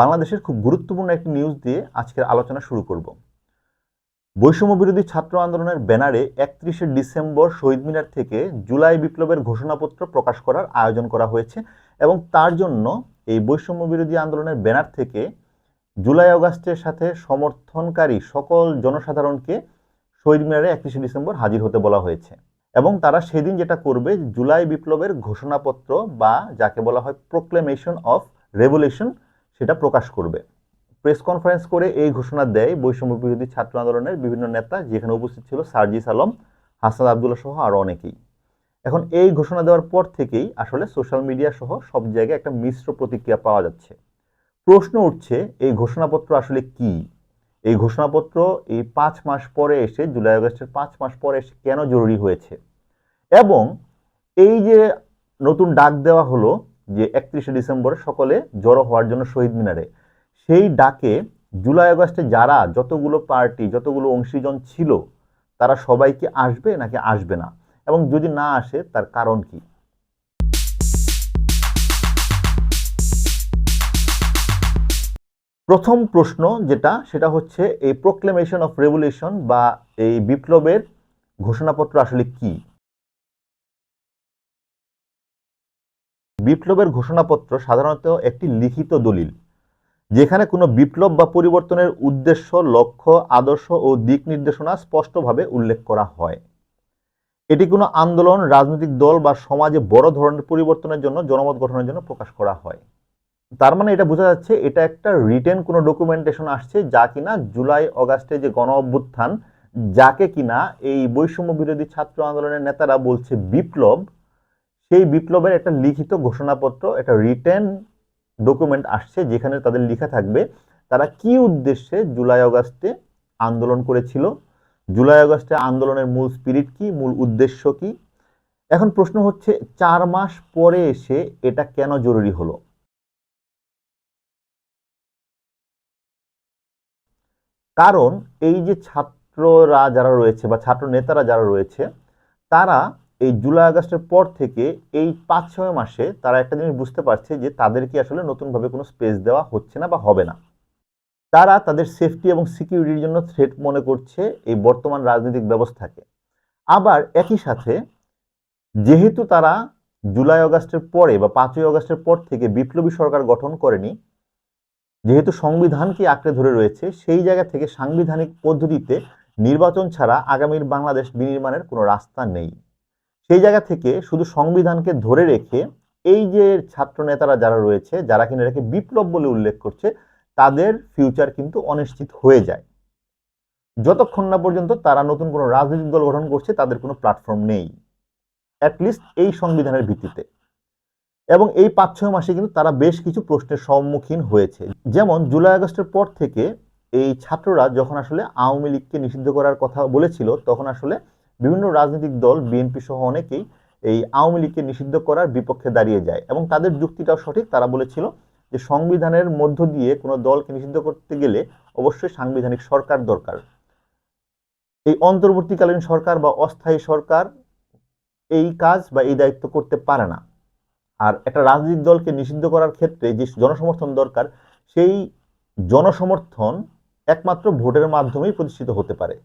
বাংলাদেশের খুব গুরুত্বপূর্ণ একটি নিউজ দিয়ে আজকের আলোচনা শুরু করব। বৈষম্য বিরোধী ছাত্র আন্দোলনের ব্যানারে একত্রিশে ডিসেম্বর শহীদ মিনার থেকে জুলাই বিপ্লবের ঘোষণাপত্র প্রকাশ করার আয়োজন করা হয়েছে এবং তার জন্য এই বৈষম্য বিরোধী আন্দোলনের ব্যানার থেকে জুলাই অগাস্টের সাথে সমর্থনকারী সকল জনসাধারণকে শহীদ মিনারে একত্রিশে ডিসেম্বর হাজির হতে বলা হয়েছে এবং তারা সেদিন যেটা করবে জুলাই বিপ্লবের ঘোষণাপত্র বা যাকে বলা হয় প্রোক্লেমেশন অফ রেভলিউশন সেটা প্রকাশ করবে। প্রেস কনফারেন্স করে এই ঘোষণা দেয় বৈষম্য বিরোধী ছাত্র আন্দোলনের বিভিন্ন নেতা, যেখানে উপস্থিত ছিল সার্জিস আলম, হাসান আবদুল্লাহ সহ আরও অনেকেই। এখন এই ঘোষণা দেওয়ার পর থেকেই আসলে সোশ্যাল মিডিয়া সহ সব জায়গায় একটা মিশ্র প্রতিক্রিয়া পাওয়া যাচ্ছে। প্রশ্ন উঠছে, এই ঘোষণাপত্র আসলে কি? এই ঘোষণাপত্র এই পাঁচ মাস পরে এসে, জুলাই আগস্টের পাঁচ মাস পরে এসে কেন জরুরি হয়েছে? এবং এই যে নতুন ডাক দেওয়া হলো যে একত্রিশে ডিসেম্বর সকলে জড়ো হওয়ার জন্য শহীদ মিনারে। সেই ডাকে জুলাই আগস্টে যারা যতগুলো পার্টি, যতগুলো অংশীজন ছিল, তারা সবাই কি আসবে নাকি আসবে না? এবং যদি না আসে, তার কারণ কি? প্রথম প্রশ্ন যেটা, সেটা হচ্ছে এই প্রোক্লেমেশন অফ রেভলিউশন বা এই বিপ্লবের ঘোষণাপত্র আসলে কি? বিপ্লবের ঘোষণাপত্র সাধারণত একটি লিখিত দলিল, যেখানে কোনো বিপ্লব বা পরিবর্তনের উদ্দেশ্য, লক্ষ্য, আদর্শ ও দিক নির্দেশনা স্পষ্টভাবে উল্লেখ করা হয়। এটি কোনো আন্দোলন, রাজনৈতিক দল বা সমাজে বড় ধরনের পরিবর্তনের জন্য, জনমত গঠনের জন্য প্রকাশ করা হয়। তার মানে এটা বোঝা যাচ্ছে, এটা একটা রিটেন কোনো ডকুমেন্টেশন আসছে যা কিনা জুলাই অগাস্টে যে গণ অভ্যুত্থান, যাকে কিনা এই বৈষম্য বিরোধী ছাত্র আন্দোলনের নেতারা বলছে বিপ্লব সেই বিপ্লবের একটা লিখিত ঘোষণাপত্র, একটা রিটেন ডকুমেন্ট আসছে যেখানে তাদের লেখা থাকবে, তারা কি উদ্দেশ্যে জুলাই অগাস্টে আন্দোলন করেছিল? জুলাই আগস্টে আন্দোলনের মূল স্পিরিট কি, মূল উদ্দেশ্য কি? এখন প্রশ্ন হচ্ছে, চার মাস পরে এসে এটা কেন জরুরি হলো? কারণ এই যে ছাত্ররা যারা রয়েছে বা ছাত্র নেতারা যারা রয়েছে, তারা এই জুলাই আগস্টের পর থেকে এই পাঁচ, ছয় মাসে তারা একটা জিনিস বুঝতে পারছে যে তাদেরকে আসলে নতুনভাবে কোনো স্পেস দেওয়া হচ্ছে না বা হবে না। তারা তাদের সেফটি এবং সিকিউরিটির জন্য থ্রেট মনে করছে এই বর্তমান রাজনৈতিক ব্যবস্থাকে। আবার একই সাথে যেহেতু তারা জুলাই আগস্টের পরে বা পাঁচই আগস্টের পর থেকে বিপ্লবী সরকার গঠন করেনি, যেহেতু সংবিধানকে আঁকড়ে ধরে রয়েছে, সেই জায়গা থেকে সাংবিধানিক পদ্ধতিতে নির্বাচন ছাড়া আগামীর বাংলাদেশ বিনির্মাণের কোনো রাস্তা নেই। সেই জায়গা থেকে শুধু সংবিধানকে ধরে রেখে এই যে ছাত্র নেতারা যারা রয়েছে, যারা কিনা এটাকে বিপ্লব বলে উল্লেখ করছে, তাদের ফিউচার কিন্তু অনিশ্চিত হয়ে যায়। যতক্ষণ না পর্যন্ত তারা নতুন কোনো রাজনৈতিক দল গঠন করছে, তাদের কোনো প্ল্যাটফর্ম নেই। অ্যাটলিস্ট এই সংবিধানের ভিত্তিতে। এবং এই পাঁচ ছয় মাসে কিন্তু তারা বেশ কিছু প্রশ্নের সম্মুখীন হয়েছে। যেমন, জুলাই আগস্টের পর থেকে এই ছাত্ররা যখন আসলে আওয়ামী লীগকে নিষিদ্ধ করার কথা বলেছিল, তখন আসলে বিভিন্ন রাজনৈতিক দল বিএনপি সহ অনেকেই এই আওয়ামী লীগকে নিষিদ্ধ করার বিপক্ষে দাঁড়িয়ে যায় এবং তাদের যুক্তিটাও সঠিক। তারা বলেছিল যে সংবিধানের মধ্য দিয়ে কোনো দলকে নিষিদ্ধ করতে গেলে অবশ্যই সাংবিধানিক সরকার দরকার। এই অন্তর্বর্তীকালীন সরকার বা অস্থায়ী সরকার এই কাজ বা এই দায়িত্ব করতে পারে না। আর একটা রাজনৈতিক দলকে নিষিদ্ধ করার ক্ষেত্রে যে জনসমর্থন দরকার, সেই জনসমর্থন একমাত্র ভোটের মাধ্যমেই প্রতিষ্ঠিত হতে পারে।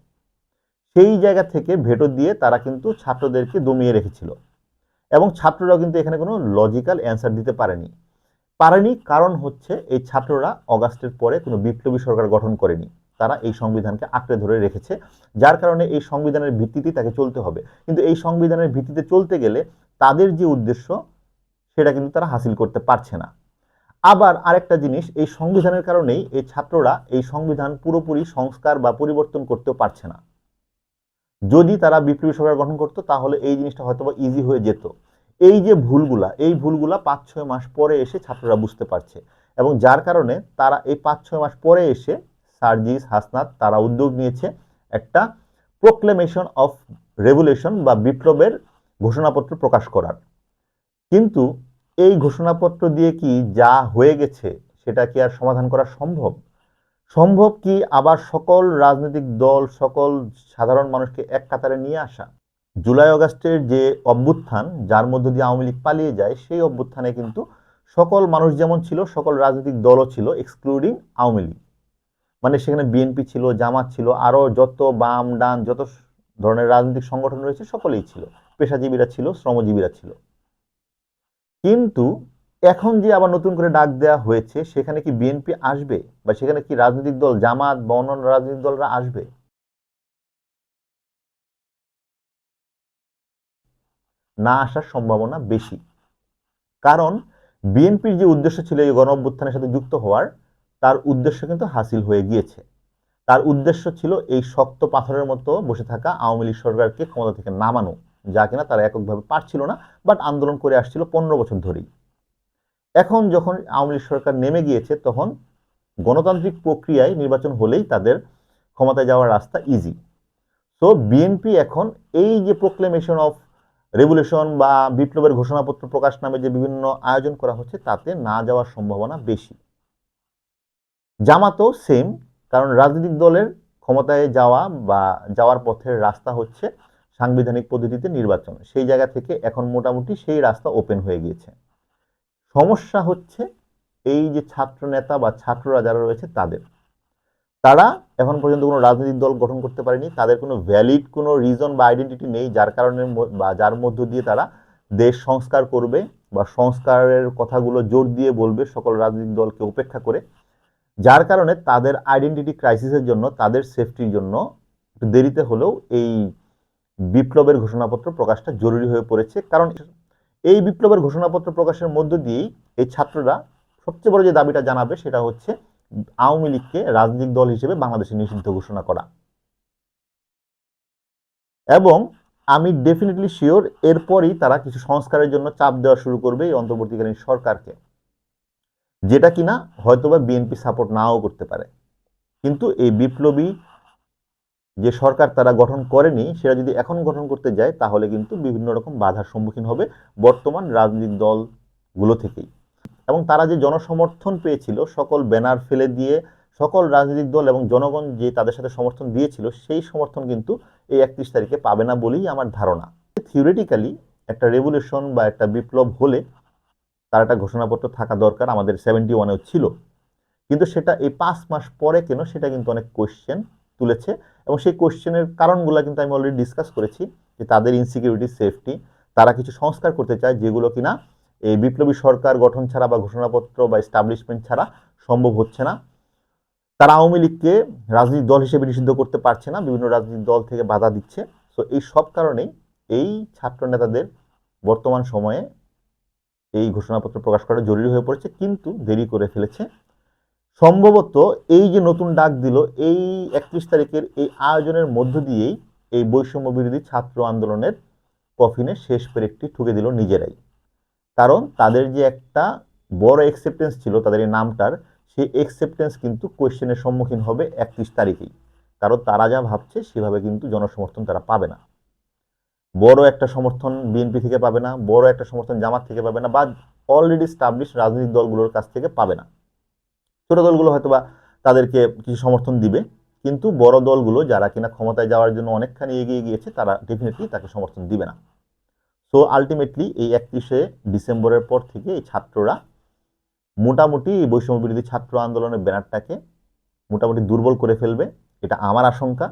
সেই জায়গা থেকে ভেটো দিয়ে তারা কিন্তু ছাত্রদেরকে দমিয়ে রেখেছিল। এবং ছাত্ররাও কিন্তু এখানে কোনো লজিক্যাল অ্যান্সার দিতে পারেনি। পারেনি কারণ হচ্ছে এই ছাত্ররা অগাস্টের পরে কোনো বিপ্লবী সরকার গঠন করেনি। তারা এই সংবিধানকে আঁকড়ে ধরে রেখেছে। যার কারণে এই সংবিধানের ভিত্তিতেই তাকে চলতে হবে। কিন্তু এই সংবিধানের ভিত্তিতে চলতে গেলে তাদের যে উদ্দেশ্য, সেটা কিন্তু তারা হাসিল করতে পারছে না। আবার আরেকটা জিনিস, এই সংবিধানের কারণেই এই ছাত্ররা এই সংবিধান পুরোপুরি সংস্কার বা পরিবর্তন করতেও পারছে না। যদি তারা বিপ্লবী সরকার গঠন করতো, তাহলে এই জিনিসটা হয়তো বা ইজি হয়ে যেত। এই যে ভুলগুলা, এই ভুলগুলা পাঁচ ছয় মাস পরে এসে ছাত্ররা বুঝতে পারছে এবং যার কারণে তারা এই পাঁচ ছয় মাস পরে এসে সার্জিস, হাসনাত, তারা উদ্যোগ নিয়েছে একটা প্রোক্লেমেশন অফ রেভুলেশন বা বিপ্লবের ঘোষণাপত্র প্রকাশ করার। কিন্তু এই ঘোষণাপত্র দিয়ে কি যা হয়ে গেছে, সেটা কি আর সমাধান করা সম্ভব? সম্ভব কি আবার সকল রাজনৈতিক দল, সকল সাধারণ মানুষকে এক কাতারে নিয়ে আসা? জুলাই অগাস্টের যে অভ্যুত্থান, যার মধ্য দিয়ে আওয়ামী লীগ পালিয়ে যায়, সেই অভ্যুত্থানে কিন্তু সকল মানুষ যেমন ছিল, সকল রাজনৈতিক দলও ছিল এক্সক্লুডিং আওয়ামী লীগ। মানে সেখানে বিএনপি ছিল, জামাত ছিল, আরও যত বাম, ডান, যত ধরনের রাজনৈতিক সংগঠন রয়েছে, সকলেই ছিল। পেশাজীবীরা ছিল, শ্রমজীবীরা ছিল। কিন্তু এখন যে আবার নতুন করে ডাক দেওয়া হয়েছে, সেখানে কি বিএনপি আসবে? বা সেখানে কি রাজনৈতিক দল, জামাত বা অন্যান্য রাজনৈতিক দলরা আসবে? না আসার সম্ভাবনা বেশি। কারণ বিএনপির যে উদ্দেশ্য ছিল এই গণ অভ্যুত্থানের সাথে যুক্ত হওয়ার, তার উদ্দেশ্য কিন্তু হাসিল হয়ে গিয়েছে। তার উদ্দেশ্য ছিল এই শক্ত পাথরের মতো বসে থাকা আওয়ামী লীগ সরকারকে ক্ষমতা থেকে নামানো, যা কিনা তারা এককভাবে পারছিল না, বাট আন্দোলন করে আসছিল পনেরো বছর ধরেই। এখন যখন আওয়ামী লীগ সরকার নেমে গিয়েছে, তখন গণতান্ত্রিক প্রক্রিয়ায় নির্বাচন হলেই তাদের ক্ষমতায় যাওয়ার রাস্তা ইজি তো বিএনপি এখন এই যে প্রোক্লেমেশন অফ রেভুলেশন বা বিপ্লবের ঘোষণাপত্র প্রকাশ নামে যে বিভিন্ন আয়োজন করা হচ্ছে, তাতে না যাওয়ার সম্ভাবনা বেশি। জামাতও সেম কারণ রাজনৈতিক দলের ক্ষমতায় যাওয়া বা যাওয়ার পথের রাস্তা হচ্ছে সাংবিধানিক পদ্ধতিতে নির্বাচন। সেই জায়গা থেকে এখন মোটামুটি সেই রাস্তা ওপেন হয়ে গিয়েছে। সমস্যা হচ্ছে এই যে ছাত্র নেতা বা ছাত্ররা যারা রয়েছে তাদের। তারা এখন পর্যন্ত কোনো রাজনৈতিক দল গঠন করতে পারেনি, তাদের কোনো ভ্যালিড কোনো রিজন বা আইডেন্টিটি নেই, যার কারণে বা যার মধ্য দিয়ে তারা দেশ সংস্কার করবে বা সংস্কারের কথাগুলো জোর দিয়ে বলবে সকল রাজনৈতিক দলকে উপেক্ষা করে। যার কারণে তাদের আইডেন্টিটি ক্রাইসিসের জন্য, তাদের সেফটির জন্য দেরিতে হলেও এই বিপ্লবের ঘোষণাপত্র প্রকাশটা জরুরি হয়ে পড়েছে। কারণ এই বিপ্লবের ঘোষণাপত্র প্রকাশের মধ্য দিয়েই এই ছাত্ররা সবচেয়ে বড় যে দাবিটা জানাবে সেটা হচ্ছে আওয়ামী লীগকে রাজনৈতিক দল হিসেবে বাংলাদেশে নিষিদ্ধ ঘোষণা করা। এবং আমি ডেফিনেটলি শিওর এরপরই তারা কিছু সংস্কারের জন্য চাপ দেওয়া শুরু করবে এই অন্তর্বর্তীকালীন সরকারকে। যেটা কিনা হয়তোবা বিএনপি সাপোর্ট নাও করতে পারে। কিন্তু এই বিপ্লবী যে সরকার তারা গঠন করেনি, সেটা যদি এখন গঠন করতে যায়, তাহলে কিন্তু বিভিন্ন রকম বাধার সম্মুখীন হবে বর্তমান রাজনৈতিক দলগুলো থেকেই। এবং তারা যে জনসমর্থন পেয়েছিল, সকল ব্যানার ফেলে দিয়ে সকল রাজনৈতিক দল এবং জনগণ যে তাদের সাথে সমর্থন দিয়েছিল, সেই সমর্থন কিন্তু এই একত্রিশ তারিখে পাবে না বলেই আমার ধারণা। থিওরিটিক্যালি একটা রেভুলেশন বা একটা বিপ্লব হলে তার একটা ঘোষণাপত্র থাকা দরকার, আমাদের সেভেন্টি ওয়ানেও ছিল। কিন্তু সেটা এই পাঁচ মাস পরে কেন, সেটা কিন্তু অনেক কোয়েশ্চেন তুলেছে এবং সেই কোয়েশ্চেনের কারণগুলো কিন্তু আমি অলরেডি ডিসকাস করেছি যে তাদের ইনসিকিউরিটি সেফটি তারা কিছু সংস্কার করতে চায় যেগুলো কিনা এই বিপ্লবী সরকার গঠন ছাড়া বা ঘোষণাপত্র বা এস্টাবলিশমেন্ট ছাড়া সম্ভব হচ্ছে না। তারা আওয়ামী লীগকে রাজনৈতিক দল হিসেবে নিষিদ্ধ করতে পারছে না, বিভিন্ন রাজনৈতিক দল থেকে বাধা দিচ্ছে। সো এই সব কারণেই এই ছাত্র নেতাদের বর্তমান সময়ে এই ঘোষণাপত্র প্রকাশ করা জরুরি হয়ে পড়েছে, কিন্তু দেরি করে ফেলেছে। সম্ভবত এই যে নতুন ডাক দিল, এই একত্রিশ তারিখের এই আয়োজনের মধ্য দিয়েই এই বৈষম্য বিরোধী ছাত্র আন্দোলনের কফিনে শেষ পেরেকটি ঠুকে দিল নিজেরাই। কারণ তাদের যে একটা বড় অ্যাকসেপ্টেন্স ছিল, তাদের এই নামটার, সেই অ্যাকসেপ্টেন্স কিন্তু কোয়েশ্চেনের সম্মুখীন হবে একত্রিশ তারিখেই। কারণ তারা যা ভাবছে, সেভাবে কিন্তু জনসমর্থন তারা পাবে না। বড় একটা সমর্থন বিএনপি থেকে পাবে না, বড় একটা সমর্থন জামাত থেকে পাবে না, বা অলরেডি স্টাবলিশ রাজনৈতিক দলগুলোর কাছ থেকে পাবে না। ছোট দলগুলো হয়তোবা তাদেরকে কিছু সমর্থন দিবে, কিন্তু বড় দলগুলো যারা কিনা ক্ষমতায় যাওয়ার জন্য অনেকখানি এগিয়ে গিয়েছে, তারা ডেফিনেটলি তাকে সমর্থন দিবে না। সো আলটিমেটলি এই একত্রিশে ডিসেম্বরের পর থেকে এই ছাত্ররা মোটামুটি এই বৈষম্য বিরোধী ছাত্র আন্দোলনের ব্যানারটাকে মোটামুটি দুর্বল করে ফেলবে, এটা আমার আশঙ্কা।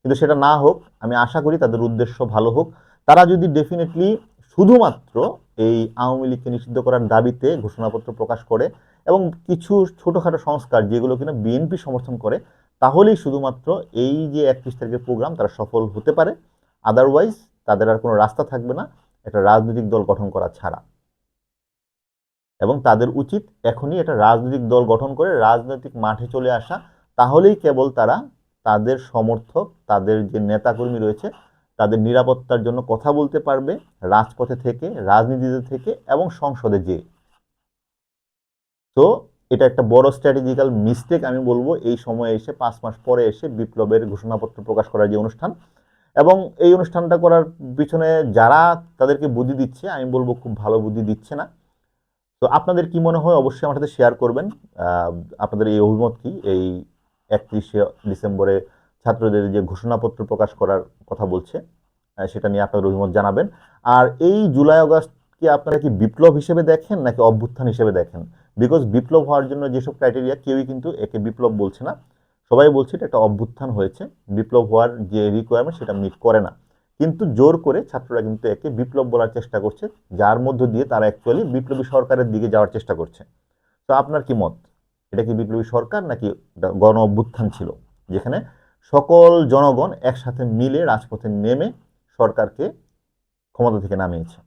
কিন্তু সেটা না হোক, আমি আশা করি তাদের উদ্দেশ্য ভালো হোক। তারা যদি ডেফিনেটলি শুধুমাত্র এই আওয়ামী লীগকে নিষিদ্ধ করার দাবিতে ঘোষণাপত্র প্রকাশ করে এবং কিছু ছোটোখাটো সংস্কার যেগুলো কিনা বিএনপি সমর্থন করে, তাহলেই শুধুমাত্র এই যে একত্রিশ তারিখের প্রোগ্রাম তারা সফল হতে পারে। আদারওয়াইজ তাদের আর কোনো রাস্তা থাকবে না, একটা রাজনৈতিক দল গঠন করা ছাড়া। এবং তাদের উচিত এখনই একটা রাজনৈতিক দল গঠন করে রাজনৈতিক মাঠে চলে আসা, তাহলেই কেবল তারা তাদের সমর্থক, তাদের যে নেতাকর্মী রয়েছে, তাদের নিরাপত্তার জন্য কথা বলতে পারবে, রাজপথে থেকে, রাজনীতিতে থেকে এবং সংসদে যেয়ে। তো এটা একটা বড় স্ট্র্যাটেজিক্যাল মিস্টেক আমি বলব, এই সময়ে এসে, পাঁচ মাস পরে এসে বিপ্লবের ঘোষণাপত্র প্রকাশ করার যে অনুষ্ঠান এবং এই অনুষ্ঠানটা করার পিছনে যারা তাদেরকে বুদ্ধি দিচ্ছে, আমি বলব খুব ভালো বুদ্ধি দিচ্ছে না। তো আপনাদের কি মনে হয়, অবশ্যই আমার সাথে শেয়ার করবেন। আপনাদের এই অভিমত কি? এই একত্রিশে ডিসেম্বরে ছাত্রদের যে ঘোষণাপত্র প্রকাশ করার কথা বলছে সেটা নিয়ে আপনাদের অভিমত জানাবেন। আর এই জুলাই আগস্ট কি আপনারা কি বিপ্লব হিসেবে দেখেন, নাকি অভ্যুত্থান হিসেবে দেখেন? বিকজ বিপ্লব হওয়ার জন্য যেসব ক্রাইটেরিয়া কেউই কিন্তু একে বিপ্লব বলছে না। সবাই বলছে এটা একটা অভ্যুত্থান হয়েছে। বিপ্লব হওয়ার যে রিকোয়ারমেন্ট সেটা মিট করে না। কিন্তু জোর করে ছাত্ররা কিন্তু একে বিপ্লব বলার চেষ্টা করছে। যার মধ্য দিয়ে তারা অ্যাকচুয়ালি বিপ্লবী সরকারের দিকে যাওয়ার চেষ্টা করছে। তো আপনার কি মত? এটা কি বিপ্লবী সরকার নাকি গণ অভ্যুত্থান ছিল? যেখানে সকল জনগণ একসাথে মিলে রাজপথে নেমে সরকারকে ক্ষমতা থেকে নামিয়েছে।